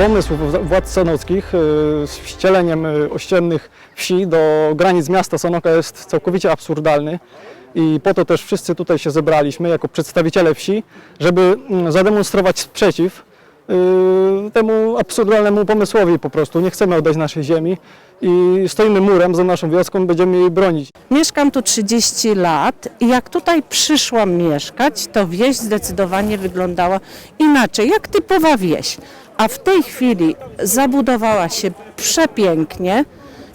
Pomysł władz sanockich y, z wcieleniem y, ościennych wsi do granic miasta Sanoka jest całkowicie absurdalny i po to też wszyscy tutaj się zebraliśmy jako przedstawiciele wsi, żeby mm, zademonstrować sprzeciw y, temu absurdalnemu pomysłowi po prostu. Nie chcemy oddać naszej ziemi i stoimy murem za naszą wioską, będziemy jej bronić. Mieszkam tu 30 lat i jak tutaj przyszłam mieszkać, to wieś zdecydowanie wyglądała inaczej, jak typowa wieś. A w tej chwili zabudowała się przepięknie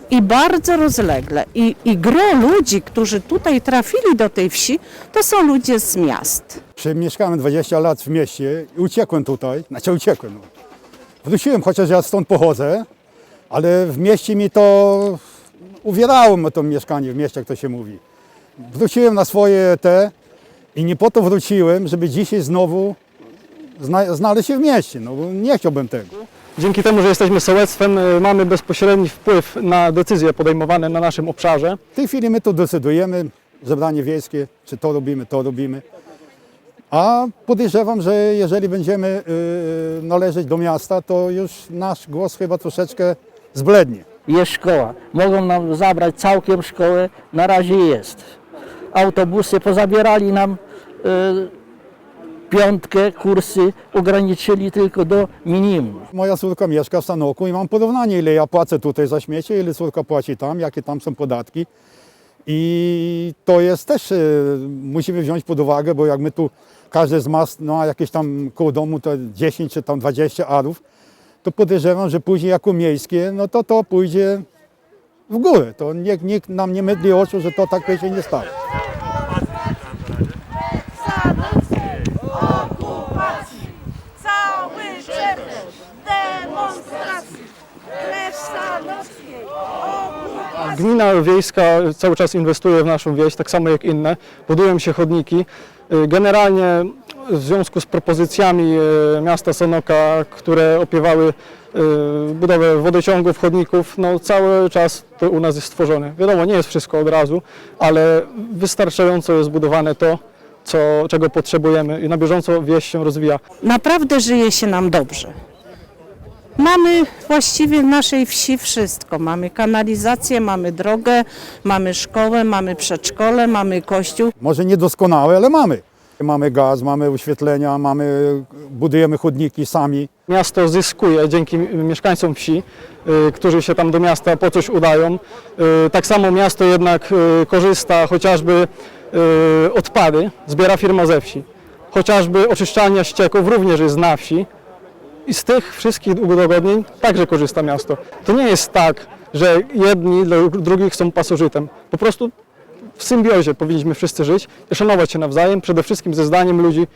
i bardzo rozlegle. I, I gro ludzi, którzy tutaj trafili do tej wsi, to są ludzie z miast. Mieszkałem 20 lat w mieście i uciekłem tutaj, znaczy uciekłem. No. Wróciłem, chociaż ja stąd pochodzę, ale w mieście mi to uwierało mnie to mieszkanie w mieście, jak to się mówi. Wróciłem na swoje te i nie po to wróciłem, żeby dzisiaj znowu zna, znaleźć się w mieście. No, bo nie chciałbym tego. Dzięki temu, że jesteśmy sołectwem, y, mamy bezpośredni wpływ na decyzje podejmowane na naszym obszarze. W tej chwili my tu decydujemy, zebranie wiejskie, czy to robimy, to robimy. A podejrzewam, że jeżeli będziemy y, należeć do miasta, to już nasz głos chyba troszeczkę zblednie. jest szkoła. Mogą nam zabrać całkiem szkołę, na razie jest. Autobusy pozabierali nam y, piątkę, kursy ograniczyli tylko do minimum. Moja córka mieszka w Sanoku i mam porównanie, ile ja płacę tutaj za śmiecie, ile córka płaci tam, jakie tam są podatki. I to jest też, y, musimy wziąć pod uwagę, bo jak my tu, każdy z nas ma jakieś tam koło domu to 10 czy tam 20 arów, to podejrzewam, że później jako miejskie, no to to pójdzie w górę. To nikt, nikt nam nie mydli oczu, że to tak się nie stało. Gmina wiejska cały czas inwestuje w naszą wieś, tak samo jak inne. Budują się chodniki. Y, Generalnie w związku z propozycjami y, miasta Sonoka, które opiewały y, budowę wodociągów, chodników, no cały czas to u nas jest stworzone. Wiadomo, nie jest wszystko od razu, ale wystarczająco jest budowane to, co, czego potrzebujemy i na bieżąco wieś się rozwija. Naprawdę żyje się nam dobrze. Mamy właściwie w naszej wsi wszystko. Mamy kanalizację, mamy drogę, mamy szkołę, mamy przedszkole, mamy kościół. Może niedoskonałe, ale mamy. Mamy gaz, mamy oświetlenia, mamy, budujemy chodniki sami. Miasto zyskuje dzięki mieszkańcom wsi, y, którzy się tam do miasta po coś udają. Y, Tak samo miasto jednak y, korzysta chociażby y, odpady, zbiera firma ze wsi. Chociażby oczyszczalnia ścieków również jest na wsi. I z tych wszystkich udogodnień także korzysta miasto. To nie jest tak, że jedni dla drugich są pasożytem. Po prostu w symbiozie powinniśmy wszyscy żyć i szanować się nawzajem, przede wszystkim ze zdaniem ludzi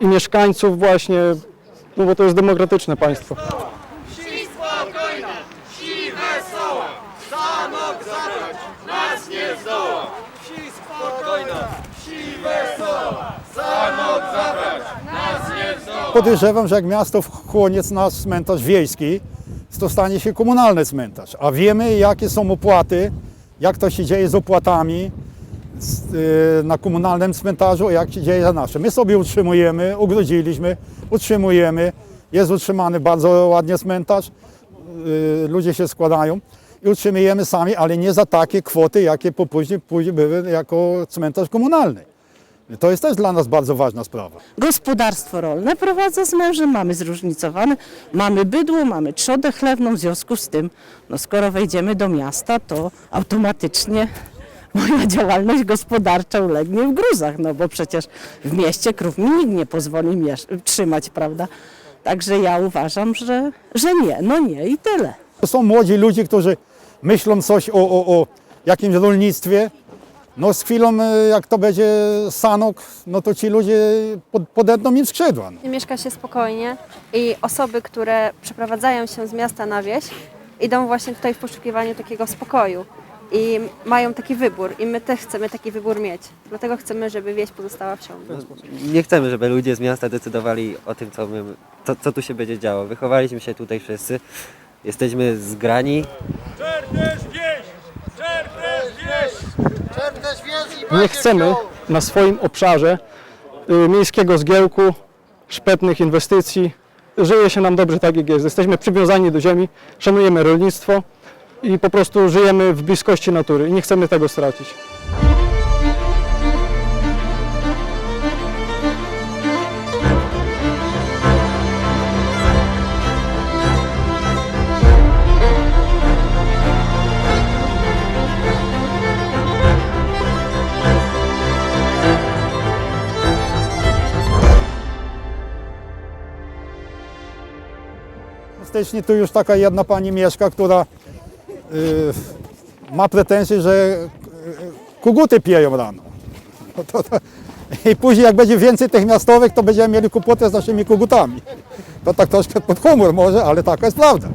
i mieszkańców właśnie, no bo to jest demokratyczne państwo. Wsi spokojna, wsi wesoła, Sanok zabrać nas nie zdoła. Wsi spokojna, wsi wesoła, Podejrzewam, że jak miasto wchłonie nasz cmentarz wiejski, to stanie się komunalny cmentarz. A wiemy, jakie są opłaty, jak to się dzieje z opłatami y, na komunalnym cmentarzu, jak się dzieje za nasze. My sobie utrzymujemy, ugrodziliśmy, utrzymujemy. Jest utrzymany bardzo ładnie cmentarz, y, ludzie się składają i utrzymujemy sami, ale nie za takie kwoty, jakie po później były jako cmentarz komunalny. To jest też dla nas bardzo ważna sprawa. Gospodarstwo rolne prowadzę z mężem, mamy zróżnicowane, mamy bydło, mamy trzodę chlewną, w związku z tym, no skoro wejdziemy do miasta, to automatycznie moja działalność gospodarcza ulegnie w gruzach, no bo przecież w mieście krów mi nikt nie pozwoli trzymać, prawda? Także ja uważam, że, że nie, no nie i tyle. To są młodzi ludzie, którzy myślą coś o, o, o jakimś rolnictwie. No z chwilą, e, jak to będzie sanok, no to ci ludzie pod, podedną im skrzydła. No. Mieszka się spokojnie i osoby, które przeprowadzają się z miasta na wieś, idą właśnie tutaj w poszukiwaniu takiego spokoju i mają taki wybór i my też chcemy taki wybór mieć. Dlatego chcemy, żeby wieś pozostała wsią. nie chcemy, żeby ludzie z miasta decydowali o tym, co, my, co, co tu się będzie działo. Wychowaliśmy się tutaj wszyscy, jesteśmy zgrani, wieś. Nie chcemy na swoim obszarze y, miejskiego zgiełku, szpetnych inwestycji, żyje się nam dobrze tak jak jest. Jesteśmy przywiązani do ziemi, szanujemy rolnictwo i po prostu żyjemy w bliskości natury i nie chcemy tego stracić. W styczniu tu już taka jedna pani mieszka, która y, ma pretensje, że y, koguty piją rano. No to, to, I później jak będzie więcej tych miastowych, to będziemy mieli kłopoty z naszymi kogutami. To tak troszkę pod humor może, ale taka jest prawda.